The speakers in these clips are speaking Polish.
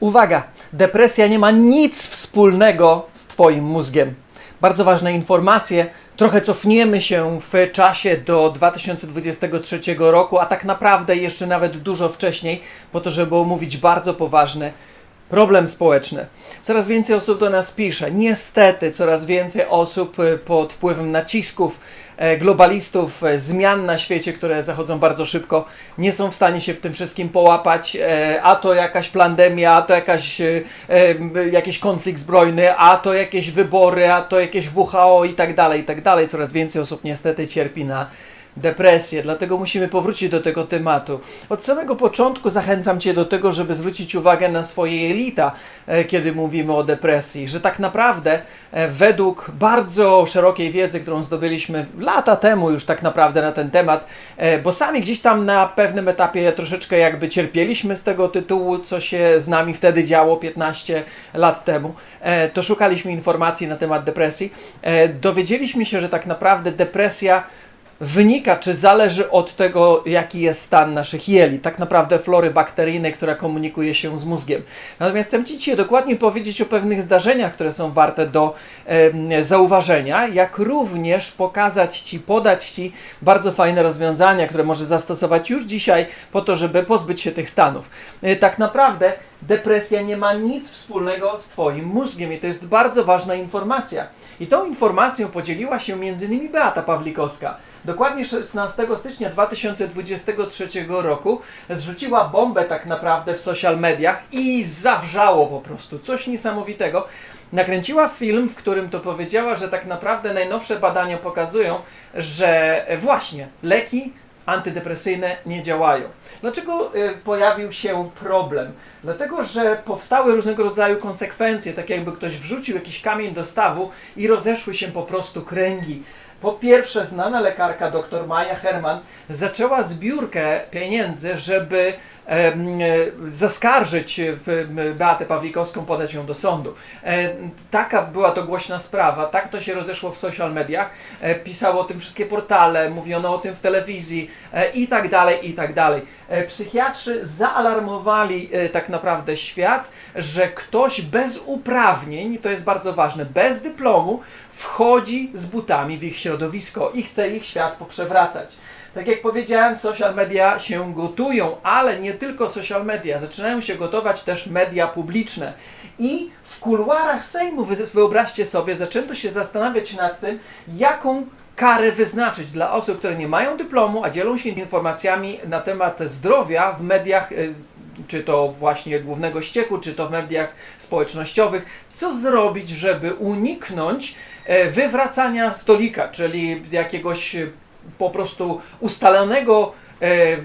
Uwaga! Depresja nie ma nic wspólnego z Twoim mózgiem. Bardzo ważne informacje. Trochę cofniemy się w czasie do 2023 roku, a tak naprawdę jeszcze nawet dużo wcześniej, po to, żeby omówić bardzo poważny problem społeczny. Coraz więcej osób do nas pisze. Niestety, coraz więcej osób y, pod wpływem nacisków globalistów, e, zmian na świecie, które zachodzą bardzo szybko, nie są w stanie się w tym wszystkim połapać. E, A to jakaś pandemia, a to jakaś, e, e, jakiś konflikt zbrojny, a to jakieś wybory, a to jakieś WHO i tak dalej, i tak dalej. Coraz więcej osób niestety cierpi na depresję, dlatego musimy powrócić do tego tematu. Od samego początku zachęcam Cię do tego, żeby zwrócić uwagę na swoje jelita, e, kiedy mówimy o depresji, że tak naprawdę e, według bardzo szerokiej wiedzy, którą zdobyliśmy lata temu już tak naprawdę na ten temat, e, bo sami gdzieś tam na pewnym etapie troszeczkę jakby cierpieliśmy z tego tytułu, co się z nami wtedy działo 15 lat temu, to szukaliśmy informacji na temat depresji. Dowiedzieliśmy się, że tak naprawdę depresja wynika, czy zależy od tego, jaki jest stan naszych jeli, tak naprawdę flory bakteryjnej, która komunikuje się z mózgiem. Natomiast chcę Ci dzisiaj dokładnie powiedzieć o pewnych zdarzeniach, które są warte do em, zauważenia, jak również pokazać Ci, podać Ci bardzo fajne rozwiązania, które możesz zastosować już dzisiaj po to, żeby pozbyć się tych stanów. E, Tak naprawdę depresja nie ma nic wspólnego z Twoim mózgiem i to jest bardzo ważna informacja. I tą informacją podzieliła się m.in. Beata Pawlikowska. Dokładnie 16 stycznia 2023 roku zrzuciła bombę tak naprawdę w social mediach i zawrzało po prostu. Coś niesamowitego. Nakręciła film, w którym to powiedziała, że tak naprawdę najnowsze badania pokazują, że właśnie leki antydepresyjne nie działają. Dlaczego y, pojawił się problem? Dlatego, że powstały różnego rodzaju konsekwencje, tak jakby ktoś wrzucił jakiś kamień do stawu i rozeszły się po prostu kręgi. Po pierwsze, znana lekarka dr Maja Herman zaczęła zbiórkę pieniędzy, żeby zaskarżyć e, p- m, Beatę Pawlikowską, podać ją do sądu. E, Taka była to głośna sprawa, tak to się rozeszło w social mediach, e, pisało o tym wszystkie portale, mówiono o tym w telewizji e, i tak dalej, i tak dalej. E, Psychiatrzy zaalarmowali e, tak naprawdę świat, że ktoś bez uprawnień, to jest bardzo ważne, bez dyplomu, wchodzi z butami w ich środowisko i chce ich świat poprzewracać. Tak jak powiedziałem, social media się gotują, ale nie tylko social media, zaczynają się gotować też media publiczne. I w kuluarach Sejmu, wy- wyobraźcie sobie, zaczęto się zastanawiać nad tym, jaką karę wyznaczyć dla osób, które nie mają dyplomu, a dzielą się informacjami na temat zdrowia w mediach, y, czy to właśnie głównego ścieku, czy to w mediach społecznościowych. Co zrobić, żeby uniknąć e, wywracania stolika, czyli jakiegoś po prostu ustalonego, e,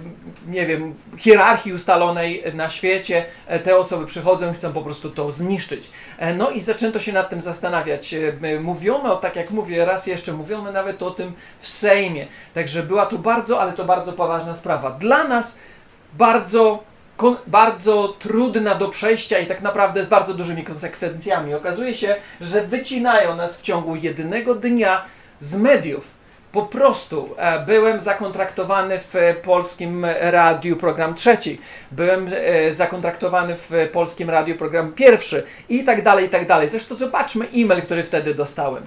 nie wiem, hierarchii ustalonej na świecie, e, te osoby przychodzą i chcą po prostu to zniszczyć. E, No i zaczęto się nad tym zastanawiać. Mówiono, tak jak mówię, raz jeszcze mówiono nawet o tym w Sejmie. Także była to bardzo, ale to bardzo poważna sprawa. Dla nas bardzo bardzo trudna do przejścia i tak naprawdę z bardzo dużymi konsekwencjami. Okazuje się, że wycinają nas w ciągu jednego dnia z mediów. Po prostu e, byłem zakontraktowany w polskim radiu program trzeci, byłem e, zakontraktowany w polskim radiu program pierwszy i tak dalej, i tak dalej. Zresztą zobaczmy e-mail, który wtedy dostałem.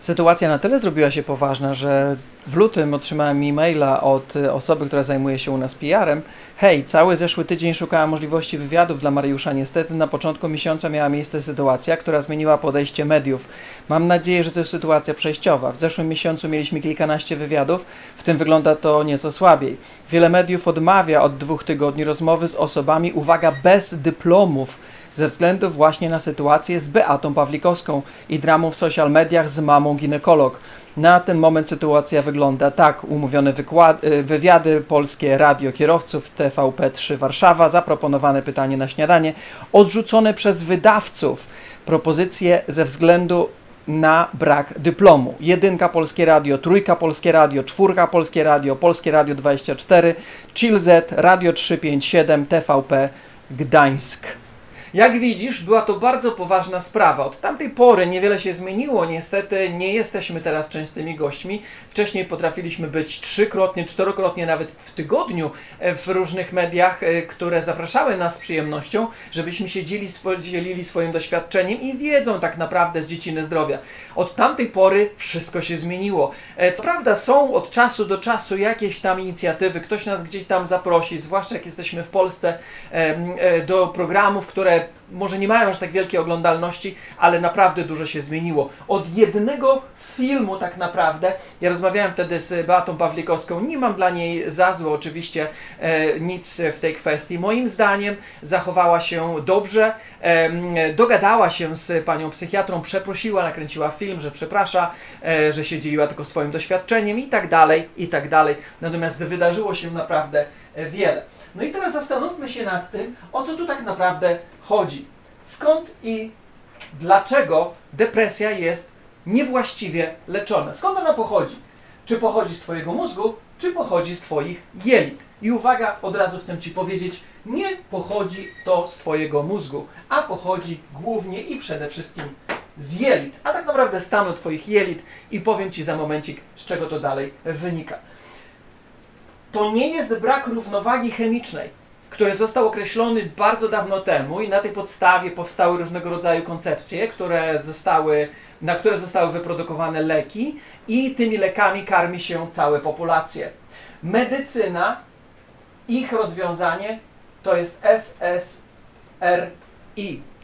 Sytuacja na tyle zrobiła się poważna, że w lutym otrzymałem e-maila od y, osoby, która zajmuje się u nas PR-em. Hej, cały zeszły tydzień szukałam możliwości wywiadów dla Mariusza. Niestety na początku miesiąca miała miejsce sytuacja, która zmieniła podejście mediów. Mam nadzieję, że to jest sytuacja przejściowa. W zeszłym miesiącu mieliśmy kilkanaście wywiadów, w tym wygląda to nieco słabiej. Wiele mediów odmawia od dwóch tygodni rozmowy z osobami, uwaga, bez dyplomów, ze względu właśnie na sytuację z Beatą Pawlikowską i dramą w social mediach z mamą ginekolog. Na ten moment sytuacja wygląda tak. Umówione y, wywiady, polskie radio kierowców, TVP3 Warszawa, zaproponowane pytanie na śniadanie, odrzucone przez wydawców propozycje ze względu na brak dyplomu. Jedynka Polskie Radio, trójka Polskie Radio, czwórka Polskie Radio, Polskie Radio 24, Chill Z, Radio 357, TVP Gdańsk. Jak widzisz, była to bardzo poważna sprawa. Od tamtej pory niewiele się zmieniło. Niestety nie jesteśmy teraz częstymi gośćmi. Wcześniej potrafiliśmy być trzykrotnie, czterokrotnie nawet w tygodniu e, w różnych mediach, e, które zapraszały nas z przyjemnością, żebyśmy się dzielili swoim doświadczeniem i wiedzą tak naprawdę z dziedziny zdrowia. Od tamtej pory wszystko się zmieniło. E, Co prawda są od czasu do czasu jakieś tam inicjatywy, ktoś nas gdzieś tam zaprosi, zwłaszcza jak jesteśmy w Polsce, do programów, które może nie mają aż tak wielkiej oglądalności, ale naprawdę dużo się zmieniło. Od jednego filmu tak naprawdę, ja rozmawiałem wtedy z Beatą Pawlikowską, nie mam dla niej za złe oczywiście e, nic w tej kwestii. Moim zdaniem zachowała się dobrze, em, dogadała się z panią psychiatrą, przeprosiła, nakręciła film, że przeprasza, e, że się dzieliła tylko swoim doświadczeniem i tak dalej, i tak dalej. Natomiast wydarzyło się naprawdę e, wiele. No i teraz zastanówmy się nad tym, o co tu tak naprawdę chodzi. Skąd i dlaczego depresja jest niewłaściwie leczona? Skąd ona pochodzi? Czy pochodzi z Twojego mózgu, czy pochodzi z Twoich jelit? I uwaga, od razu chcę Ci powiedzieć, nie pochodzi to z Twojego mózgu, a pochodzi głównie i przede wszystkim z jelit, a tak naprawdę stanu Twoich jelit i powiem Ci za momencik, z czego to dalej wynika. To nie jest brak równowagi chemicznej, który został określony bardzo dawno temu i na tej podstawie powstały różnego rodzaju koncepcje, które zostały, na które zostały wyprodukowane leki i tymi lekami karmi się całe populacje. Medycyna, ich rozwiązanie to jest SSRI,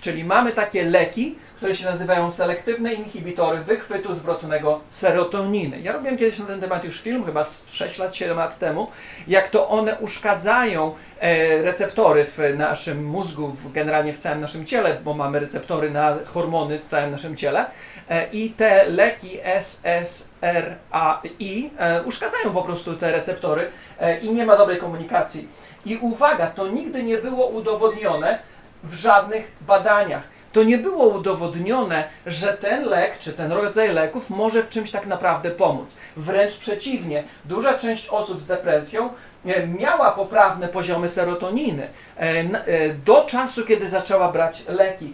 czyli mamy takie leki, które się nazywają selektywne inhibitory wychwytu zwrotnego serotoniny. Ja robiłem kiedyś na ten temat już film, chyba z 6 lat, 7 lat temu, jak to one uszkadzają e, receptory w naszym mózgu, generalnie w całym naszym ciele, bo mamy receptory na hormony w całym naszym ciele. E, I te leki SSRI e, uszkadzają po prostu te receptory i nie ma dobrej komunikacji. I uwaga, to nigdy nie było udowodnione w żadnych badaniach. To nie było udowodnione, że ten lek czy ten rodzaj leków może w czymś tak naprawdę pomóc. Wręcz przeciwnie, duża część osób z depresją e, miała poprawne poziomy serotoniny e, e, do czasu, kiedy zaczęła brać leki.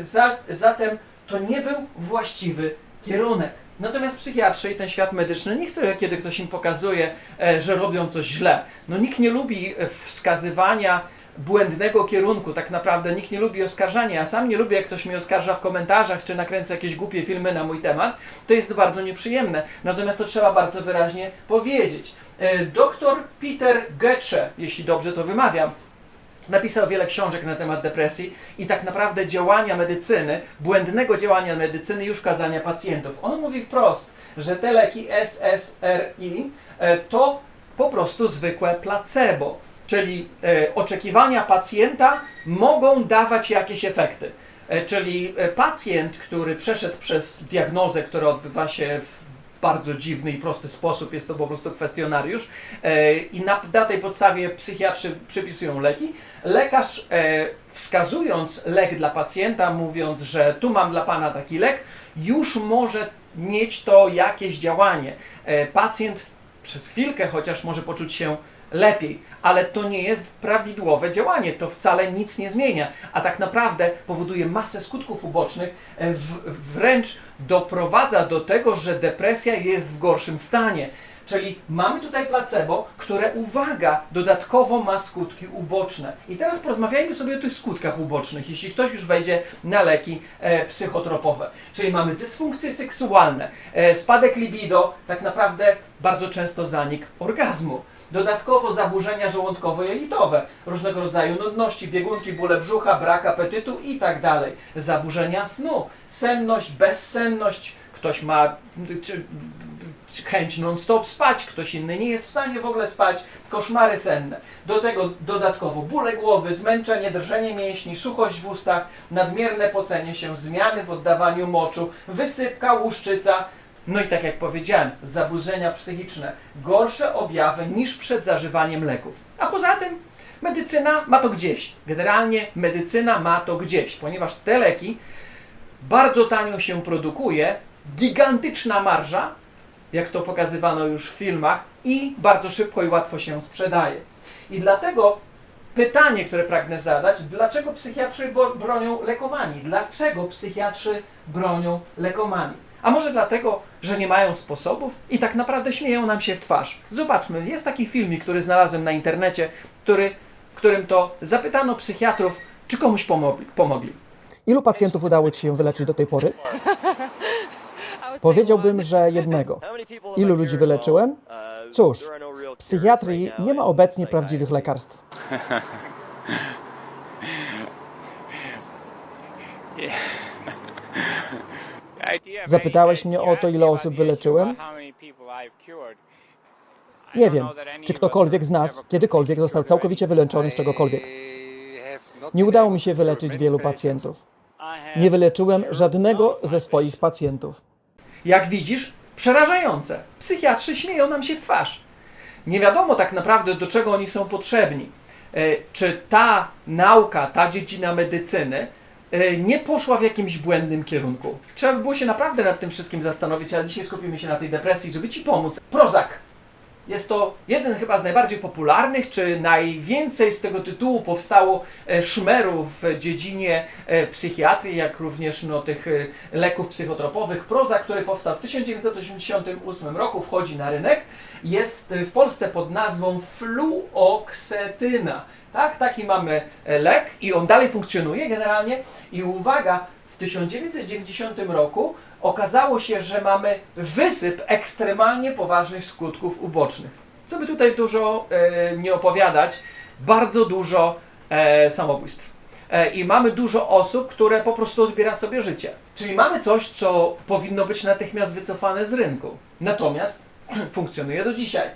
Za- Zatem to nie był właściwy kierunek. Natomiast psychiatrzy i ten świat medyczny nie chce, kiedy ktoś im pokazuje, że robią coś źle. No nikt nie lubi wskazywania błędnego kierunku. Tak naprawdę nikt nie lubi oskarżania. Ja sam nie lubię, jak ktoś mnie oskarża w komentarzach, czy nakręca jakieś głupie filmy na mój temat. To jest bardzo nieprzyjemne. Natomiast to trzeba bardzo wyraźnie powiedzieć. E, Doktor Peter Goetsche, jeśli dobrze to wymawiam, Napisał wiele książek na temat depresji i tak naprawdę działania medycyny, błędnego działania medycyny i uszkadzania pacjentów. On mówi wprost, że te leki SSRI e, to po prostu zwykłe placebo, czyli e, oczekiwania pacjenta mogą dawać jakieś efekty. E, Czyli e, pacjent, który przeszedł przez diagnozę, która odbywa się w bardzo dziwny i prosty sposób, jest to po prostu kwestionariusz i na, na tej podstawie psychiatrzy przypisują leki. Lekarz wskazując lek dla pacjenta, mówiąc, że tu mam dla pana taki lek, już może mieć to jakieś działanie. Pacjent przez chwilkę chociaż może poczuć się lepiej, ale to nie jest prawidłowe działanie, to wcale nic nie zmienia, a tak naprawdę powoduje masę skutków ubocznych, e, wręcz doprowadza do tego, że depresja jest w gorszym stanie. Czyli mamy tutaj placebo, które, uwaga, dodatkowo ma skutki uboczne. I teraz porozmawiajmy sobie o tych skutkach ubocznych, jeśli ktoś już wejdzie na leki e, psychotropowe. Czyli mamy dysfunkcje seksualne, e, spadek libido, tak naprawdę bardzo często zanik orgazmu. Dodatkowo zaburzenia żołądkowo-jelitowe, różnego rodzaju nudności, biegunki, bóle brzucha, brak apetytu i tak dalej. Zaburzenia snu, senność, bezsenność, ktoś ma czy, chęć non-stop spać, ktoś inny nie jest w stanie w ogóle spać, koszmary senne. Do tego dodatkowo bóle głowy, zmęczenie, drżenie mięśni, suchość w ustach, nadmierne pocenie się, zmiany w oddawaniu moczu, wysypka, łuszczyca, no i tak jak powiedziałem, zaburzenia psychiczne, gorsze objawy niż przed zażywaniem leków. A poza tym medycyna ma to gdzieś. Generalnie medycyna ma to gdzieś, ponieważ te leki bardzo tanio się produkuje, gigantyczna marża, jak to pokazywano już w filmach, i bardzo szybko i łatwo się sprzedaje. I dlatego Pytanie, które pragnę zadać, dlaczego psychiatrzy bronią lekomanii? Dlaczego psychiatrzy bronią lekomanii? A może dlatego, że nie mają sposobów i tak naprawdę śmieją nam się w twarz. Zobaczmy, jest taki filmik, który znalazłem na internecie, który, w którym to zapytano psychiatrów, czy komuś pomogli. pomogli. Ilu pacjentów udało Ci się wyleczyć do tej pory? Powiedziałbym, że jednego. Ilu ludzi wyleczyłem? Cóż, w psychiatrii nie ma obecnie prawdziwych lekarstw. Zapytałeś mnie o to, ile osób wyleczyłem? Nie wiem, czy ktokolwiek z nas kiedykolwiek został całkowicie wyleczony z czegokolwiek. Nie udało mi się wyleczyć wielu pacjentów. Nie wyleczyłem żadnego ze swoich pacjentów. Jak widzisz, przerażające. Psychiatrzy śmieją nam się w twarz. Nie wiadomo tak naprawdę, do czego oni są potrzebni. E, Czy ta nauka, ta dziedzina medycyny nie poszła w jakimś błędnym kierunku? Trzeba by było się naprawdę nad tym wszystkim zastanowić, ale dzisiaj skupimy się na tej depresji, żeby Ci pomóc. Prozak. Jest to jeden chyba z najbardziej popularnych, czy najwięcej z tego tytułu powstało e, szmerów w dziedzinie e, psychiatrii, jak również no, tych e, leków psychotropowych. Proza, który powstał w 1988 roku, wchodzi na rynek. Jest e, w Polsce pod nazwą fluoksetyna. Tak, taki mamy e, lek i on dalej funkcjonuje generalnie. I uwaga, w 1990 roku okazało się, że mamy wysyp ekstremalnie poważnych skutków ubocznych. Co by tutaj dużo e, nie opowiadać, bardzo dużo e, samobójstw. E, I mamy dużo osób, które po prostu odbiera sobie życie. Czyli mamy coś, co powinno być natychmiast wycofane z rynku. Natomiast funkcjonuje do dzisiaj.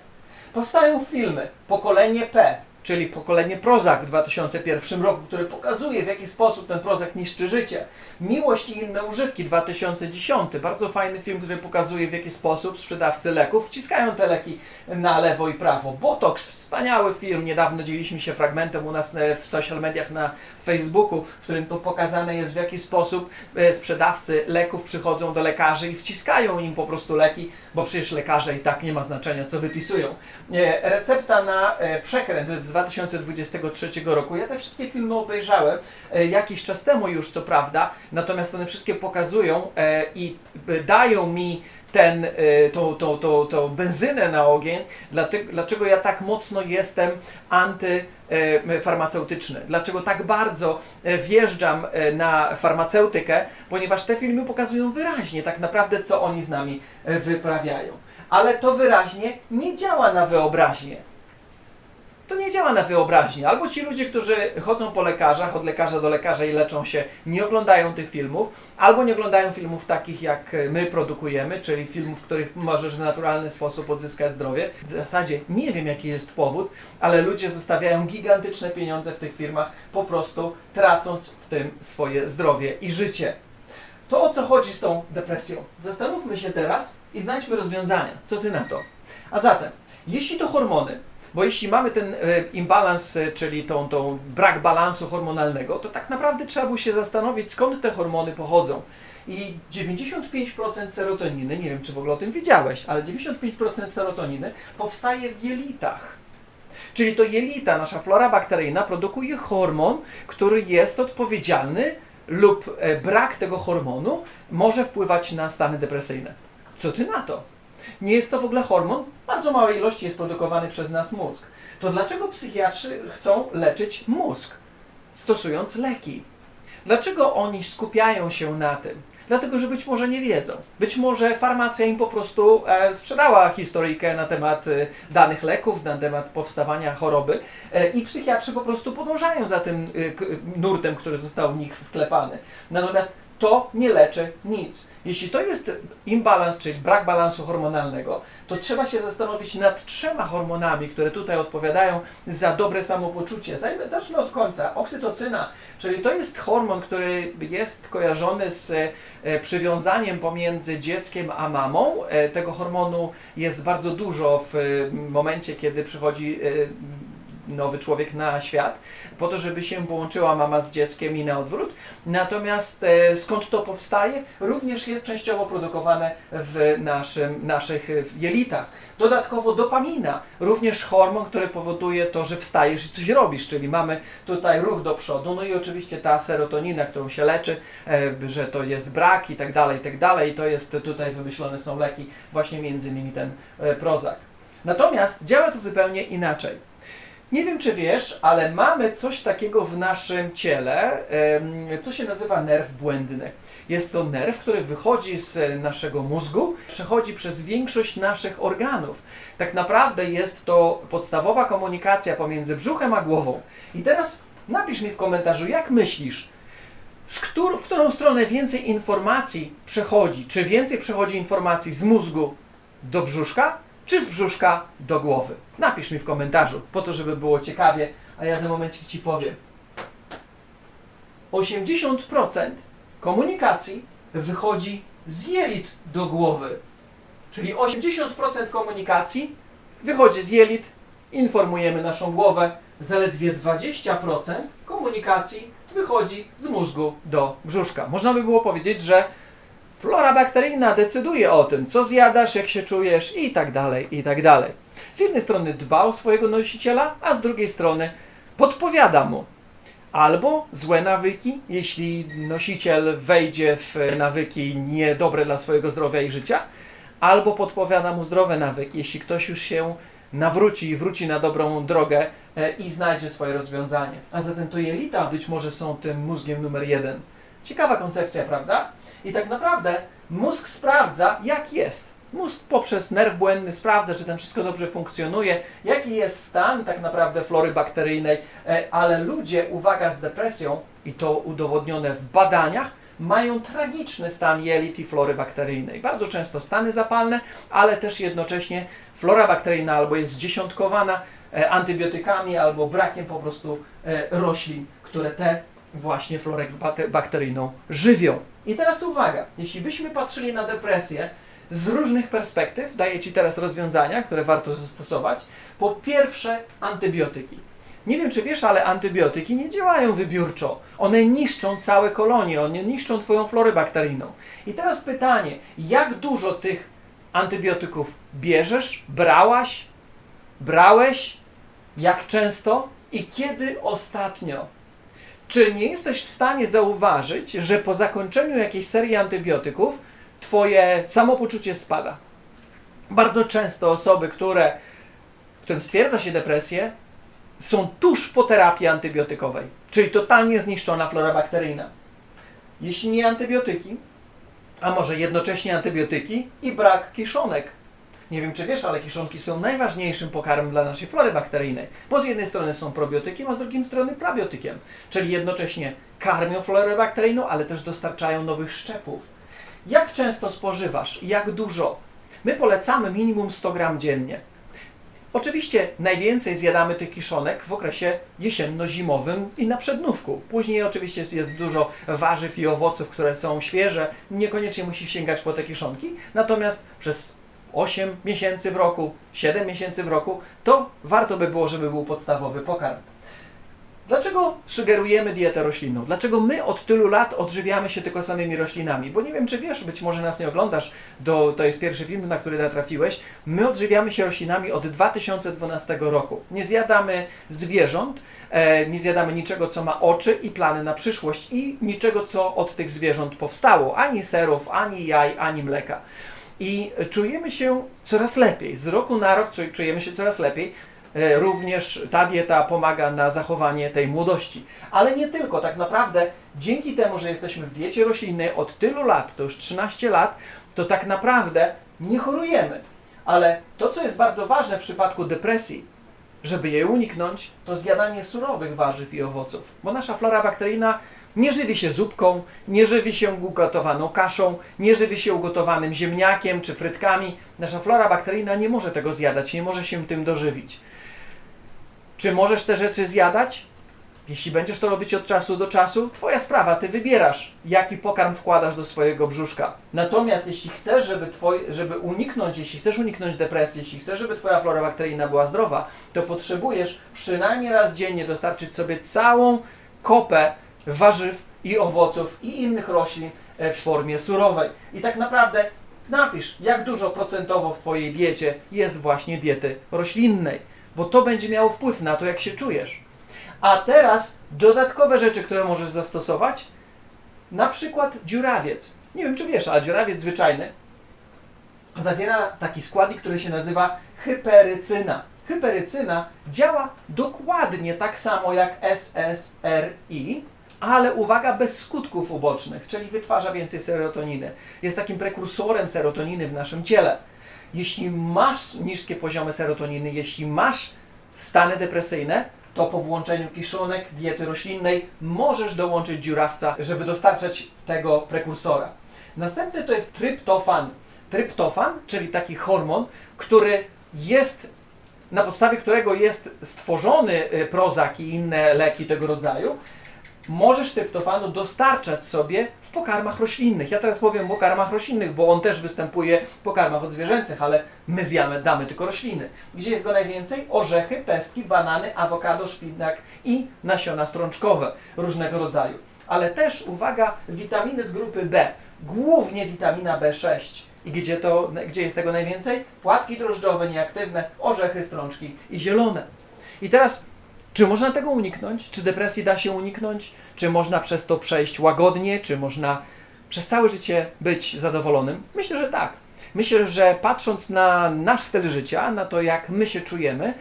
Powstają filmy Pokolenie P, czyli pokolenie Prozak w 2001 roku, które pokazuje w jaki sposób ten Prozak niszczy życie. Miłość i inne używki 2010, bardzo fajny film, który pokazuje w jaki sposób sprzedawcy leków wciskają te leki na lewo i prawo. Botox, wspaniały film, niedawno dzieliliśmy się fragmentem u nas e, w social mediach na Facebooku, w którym to pokazane jest w jaki sposób e, sprzedawcy leków przychodzą do lekarzy i wciskają im po prostu leki, bo przecież lekarze i tak nie ma znaczenia co wypisują. E, Recepta na przekręt z 2023 roku. Ja te wszystkie filmy obejrzałem e, jakiś czas temu już, co prawda, natomiast one wszystkie pokazują e, i dają mi ten, e, tą, tą, tą, tą benzynę na ogień, dlaczego ja tak mocno jestem antyfarmaceutyczny, dlaczego tak bardzo wjeżdżam na farmaceutykę, ponieważ te filmy pokazują wyraźnie tak naprawdę, co oni z nami wyprawiają. Ale to wyraźnie nie działa na wyobraźnię to nie działa na wyobraźnię. Albo ci ludzie, którzy chodzą po lekarzach, od lekarza do lekarza i leczą się, nie oglądają tych filmów, albo nie oglądają filmów takich, jak my produkujemy, czyli filmów, w których możesz w naturalny sposób odzyskać zdrowie. W zasadzie nie wiem, jaki jest powód, ale ludzie zostawiają gigantyczne pieniądze w tych firmach, po prostu tracąc w tym swoje zdrowie i życie. To o co chodzi z tą depresją? Zastanówmy się teraz i znajdźmy rozwiązania. Co ty na to? A zatem, jeśli to hormony, bo jeśli mamy ten e, imbalans, e, czyli tą, tą brak balansu hormonalnego, to tak naprawdę trzeba by się zastanowić, skąd te hormony pochodzą. I 95% serotoniny, nie wiem czy w ogóle o tym wiedziałeś, ale 95% serotoniny powstaje w jelitach. Czyli to jelita, nasza flora bakteryjna produkuje hormon, który jest odpowiedzialny lub e, brak tego hormonu może wpływać na stany depresyjne. Co ty na to? Nie jest to w ogóle hormon, bardzo małej ilości jest produkowany przez nas mózg. To dlaczego psychiatrzy chcą leczyć mózg, stosując leki? Dlaczego oni skupiają się na tym? Dlatego, że być może nie wiedzą. Być może farmacja im po prostu e, sprzedała historyjkę na temat e, danych leków, na temat powstawania choroby e, i psychiatrzy po prostu podążają za tym e, nurtem, który został w nich wklepany. Natomiast to nie leczy nic. Jeśli to jest imbalans, czyli brak balansu hormonalnego, to trzeba się zastanowić nad trzema hormonami, które tutaj odpowiadają za dobre samopoczucie. Zacznę od końca. Oksytocyna, czyli to jest hormon, który jest kojarzony z e, przywiązaniem pomiędzy dzieckiem a mamą. E, Tego hormonu jest bardzo dużo w e, momencie, kiedy przychodzi nowy człowiek na świat, po to, żeby się połączyła mama z dzieckiem i na odwrót. Natomiast e, skąd to powstaje? Również jest częściowo produkowane w naszym, naszych e, jelitach. Dodatkowo dopamina, również hormon, który powoduje to, że wstajesz i coś robisz, czyli mamy tutaj ruch do przodu, no i oczywiście ta serotonina, którą się leczy, e, że to jest brak i tak dalej, i tak dalej, to jest tutaj wymyślone są leki, właśnie między innymi ten e, Prozac. Natomiast działa to zupełnie inaczej. Nie wiem, czy wiesz, ale mamy coś takiego w naszym ciele, co się nazywa nerw błędny. Jest to nerw, który wychodzi z naszego mózgu, przechodzi przez większość naszych organów. Tak naprawdę jest to podstawowa komunikacja pomiędzy brzuchem a głową. I teraz napisz mi w komentarzu, jak myślisz, któr- w którą stronę więcej informacji przechodzi? Czy więcej przechodzi informacji z mózgu do brzuszka, czy z brzuszka do głowy? Napisz mi w komentarzu, po to, żeby było ciekawie, a ja za momencik Ci powiem. 80% komunikacji wychodzi z jelit do głowy. Czyli 80% komunikacji wychodzi z jelit, informujemy naszą głowę. Zaledwie 20% komunikacji wychodzi z mózgu do brzuszka. Można by było powiedzieć, że flora bakteryjna decyduje o tym, co zjadasz, jak się czujesz i tak dalej, i tak dalej. Z jednej strony dba o swojego nosiciela, a z drugiej strony podpowiada mu. Albo złe nawyki, jeśli nosiciel wejdzie w nawyki niedobre dla swojego zdrowia i życia, albo podpowiada mu zdrowe nawyki, jeśli ktoś już się nawróci i wróci na dobrą drogę e, i znajdzie swoje rozwiązanie. A zatem to jelita być może są tym mózgiem numer jeden. Ciekawa koncepcja, prawda? I tak naprawdę mózg sprawdza, jak jest. Mózg poprzez nerw błędny sprawdza, czy tam wszystko dobrze funkcjonuje, jaki jest stan tak naprawdę flory bakteryjnej, e, ale ludzie, uwaga, z depresją, i to udowodnione w badaniach, mają tragiczny stan jelit i flory bakteryjnej. Bardzo często stany zapalne, ale też jednocześnie flora bakteryjna albo jest zdziesiątkowana e, antybiotykami, albo brakiem po prostu e, roślin, które te właśnie florę bakteryjną żywią. I teraz uwaga, jeśli byśmy patrzyli na depresję z różnych perspektyw, daję Ci teraz rozwiązania, które warto zastosować. Po pierwsze, antybiotyki. Nie wiem, czy wiesz, ale antybiotyki nie działają wybiórczo. One niszczą całe kolonie, one niszczą Twoją florę bakteryjną. I teraz pytanie, jak dużo tych antybiotyków bierzesz, brałaś, brałeś, jak często i kiedy ostatnio? Czy nie jesteś w stanie zauważyć, że po zakończeniu jakiejś serii antybiotyków Twoje samopoczucie spada? Bardzo często osoby, które, którym stwierdza się depresję, są tuż po terapii antybiotykowej, czyli totalnie zniszczona flora bakteryjna. Jeśli nie antybiotyki, a może jednocześnie antybiotyki i brak kiszonek. Nie wiem, czy wiesz, ale kiszonki są najważniejszym pokarmem dla naszej flory bakteryjnej, bo z jednej strony są probiotykiem, a z drugiej strony probiotykiem, czyli jednocześnie karmią florę bakteryjną, ale też dostarczają nowych szczepów. Jak często spożywasz? Jak dużo? My polecamy minimum 100 gram dziennie. Oczywiście najwięcej zjadamy tych kiszonek w okresie jesienno-zimowym i na przednówku. Później oczywiście jest dużo warzyw i owoców, które są świeże. Niekoniecznie musisz sięgać po te kiszonki. Natomiast przez 8 miesięcy w roku, 7 miesięcy w roku, to warto by było, żeby był podstawowy pokarm. Dlaczego sugerujemy dietę roślinną? Dlaczego my od tylu lat odżywiamy się tylko samymi roślinami? Bo nie wiem, czy wiesz, być może nas nie oglądasz, do, to jest pierwszy film, na który natrafiłeś. My odżywiamy się roślinami od 2012 roku. Nie zjadamy zwierząt, e, nie zjadamy niczego, co ma oczy i plany na przyszłość i niczego, co od tych zwierząt powstało. Ani serów, ani jaj, ani mleka. I czujemy się coraz lepiej. Z roku na rok czu- czujemy się coraz lepiej. E, Również ta dieta pomaga na zachowanie tej młodości. Ale nie tylko, tak naprawdę dzięki temu, że jesteśmy w diecie roślinnej od tylu lat, to już 13 lat, to tak naprawdę nie chorujemy. Ale to, co jest bardzo ważne w przypadku depresji, żeby jej uniknąć, to zjadanie surowych warzyw i owoców. Bo nasza flora bakteryjna nie żywi się zupką, nie żywi się ugotowaną kaszą, nie żywi się ugotowanym ziemniakiem czy frytkami. Nasza flora bakteryjna nie może tego zjadać, nie może się tym dożywić. Czy możesz te rzeczy zjadać? Jeśli będziesz to robić od czasu do czasu, twoja sprawa, ty wybierasz, jaki pokarm wkładasz do swojego brzuszka. Natomiast jeśli chcesz, żeby, twoj, żeby uniknąć, jeśli chcesz uniknąć depresji, jeśli chcesz, żeby twoja flora bakteryjna była zdrowa, to potrzebujesz przynajmniej raz dziennie dostarczyć sobie całą kopę warzyw i owoców i innych roślin e, w formie surowej. I tak naprawdę napisz, jak dużo procentowo w twojej diecie jest właśnie diety roślinnej, bo to będzie miało wpływ na to, jak się czujesz. A teraz dodatkowe rzeczy, które możesz zastosować, na przykład dziurawiec. Nie wiem, czy wiesz, ale dziurawiec zwyczajny zawiera taki składnik, który się nazywa hyperycyna. Hyperycyna działa dokładnie tak samo jak SSRI, ale uwaga, bez skutków ubocznych, czyli wytwarza więcej serotoniny. Jest takim prekursorem serotoniny w naszym ciele. Jeśli masz niskie poziomy serotoniny, jeśli masz stany depresyjne, to po włączeniu kiszonek, diety roślinnej możesz dołączyć dziurawca, żeby dostarczać tego prekursora. Następny to jest tryptofan. Tryptofan, czyli taki hormon, który jest, na podstawie którego jest stworzony y, Prozac i inne leki tego rodzaju, możesz tryptofanu dostarczać sobie w pokarmach roślinnych. Ja teraz powiem o pokarmach roślinnych, bo on też występuje w pokarmach odzwierzęcych, ale my zjamy, damy tylko rośliny. Gdzie jest go najwięcej? Orzechy, pestki, banany, awokado, szpinak i nasiona strączkowe różnego rodzaju. Ale też, uwaga, witaminy z grupy B, głównie witamina B6. I gdzie, to, gdzie jest tego najwięcej? Płatki drożdżowe, nieaktywne, orzechy, strączki i zielone. I teraz czy można tego uniknąć? Czy depresji da się uniknąć? Czy można przez to przejść łagodnie? Czy można przez całe życie być zadowolonym? Myślę, że tak. Myślę, że patrząc na nasz styl życia, na to, jak my się czujemy,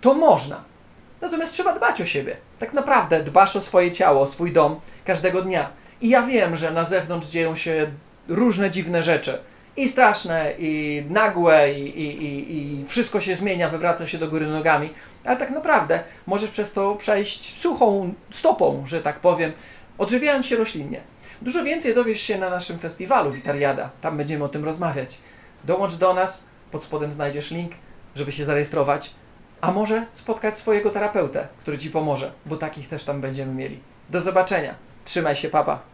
to można. Natomiast trzeba dbać o siebie. Tak naprawdę dbasz o swoje ciało, o swój dom każdego dnia. I ja wiem, że na zewnątrz dzieją się różne dziwne rzeczy. I straszne, i nagłe, i, i, i, i wszystko się zmienia, wywraca się do góry nogami. Ale tak naprawdę możesz przez to przejść suchą stopą, że tak powiem, odżywiając się roślinnie. Dużo więcej dowiesz się na naszym festiwalu Witariada. Tam będziemy o tym rozmawiać. Dołącz do nas, pod spodem znajdziesz link, żeby się zarejestrować. A może spotkać swojego terapeutę, który Ci pomoże, bo takich też tam będziemy mieli. Do zobaczenia. Trzymaj się, papa.